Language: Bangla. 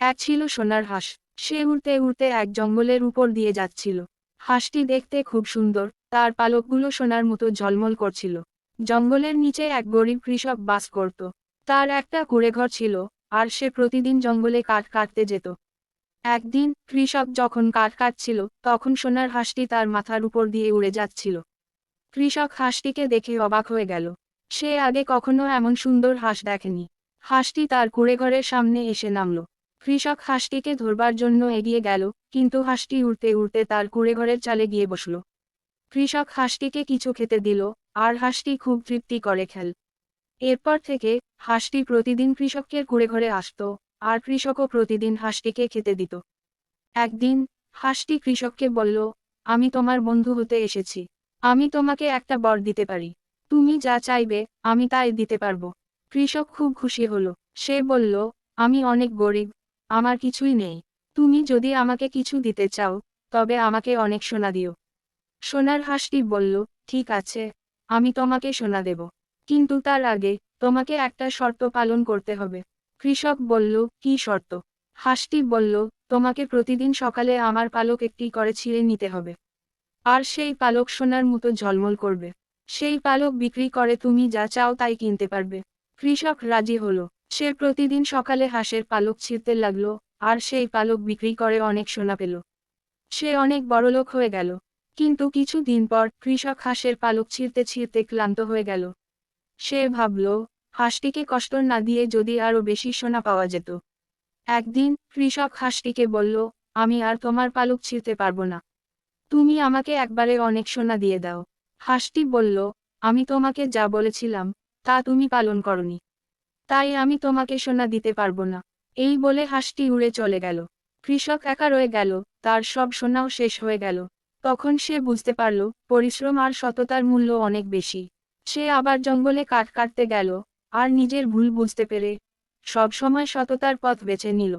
এক ছিল সোনার হাঁস। সে উড়তে উড়তে এক জঙ্গলের উপর দিয়ে যাচ্ছিল। হাঁসটি দেখতে খুব সুন্দর, তার পালকগুলো সোনার মতো ঝলমল করছিল। জঙ্গলের নিচে এক গরিব কৃষক বাস করত। তার একটা কুড়েঘর ছিল, আর সে প্রতিদিন জঙ্গলে কাঠ কাটতে যেত। একদিন কৃষক যখন কাঠ কাটছিল, তখন সোনার হাঁসটি তার মাথার উপর দিয়ে উড়ে যাচ্ছিল। কৃষক হাঁসটিকে দেখে অবাক হয়ে গেল। সে আগে কখনো এমন সুন্দর হাঁস দেখেনি। হাঁসটি তার কুড়েঘরের সামনে এসে নামল। কৃষক হাঁসটিকে ধরবার জন্য এগিয়ে গেল, কিন্তু হাঁসটি উড়তে উড়তে তার কুড়েঘরের চালে গিয়ে বসল। কৃষক হাঁসটিকে কিছু খেতে দিল, আর হাঁসটি খুব তৃপ্তি করে খেল। এরপর থেকে হাঁসটি প্রতিদিন কৃষকের কুড়েঘরে আসত, আর কৃষকও প্রতিদিন হাঁসটিকে খেতে দিত। একদিন হাঁসটি কৃষককে বলল, আমি তোমার বন্ধু হতে এসেছি। আমি তোমাকে একটা বর দিতে পারি। তুমি যা চাইবে, আমি তাই দিতে পারব। কৃষক খুব খুশি হলো। সে বলল, আমি অনেক গরিব আমার কিছুই নেই। তুমি যদি আমাকে কিছু দিতে চাও, তবে আমাকে অনেক সোনা দিও। সোনার হাঁসটি বলল, ঠিক আছে, আমি তোমাকে সোনা দেব। কিন্তু তার আগে তোমাকে একটা শর্ত পালন করতে হবে। কৃষক বলল, কি শর্ত? হাঁসটি বলল, তোমাকে প্রতিদিন সকালে আমার পালক একটি করে ছিঁড়ে নিতে হবে। আর সেই পালক সোনার মতো ঝলমল করবে। সেই পালক বিক্রি করে তুমি যা চাও তাই কিনতে পারবে। কৃষক রাজি হলো। সে প্রতিদিন সকালে হাঁসের পালক ছিঁড়তে লাগল, আর সেই পালক বিক্রি করে অনেক সোনা পেল। সে অনেক বড়লোক হয়ে গেল, কিন্তু কিছু দিন পর কৃষক হাঁসের পালক ছিঁড়তে ছিঁড়তে ক্লান্ত হয়ে গেল। সে ভাবল, হাঁসটিকে কষ্ট না দিয়ে যদি আরও বেশি সোনা পাওয়া যেত। একদিন কৃষক হাঁসটিকে বলল, আমি আর তোমার পালক ছিঁড়তে পারব না। তুমি আমাকে একবারে অনেক সোনা দিয়ে দাও। হাঁসটি বলল, আমি তোমাকে যা বলেছিলাম, তা তুমি পালন করনি। তাই আমি তোমাকে সোনা দিতে পারব না। এই বলে হাঁসটি উড়ে চলে গেল। কৃষক একা রয়ে গেল, তার সব সোনাও শেষ হয়ে গেল। তখন সে বুঝতে পারল, পরিশ্রম আর সততার মূল্য অনেক বেশি। সে আবার জঙ্গলে কাঠ কাটতে গেল, আর নিজের ভুল বুঝতে পেরে সব সময় সততার পথ বেছে নিল।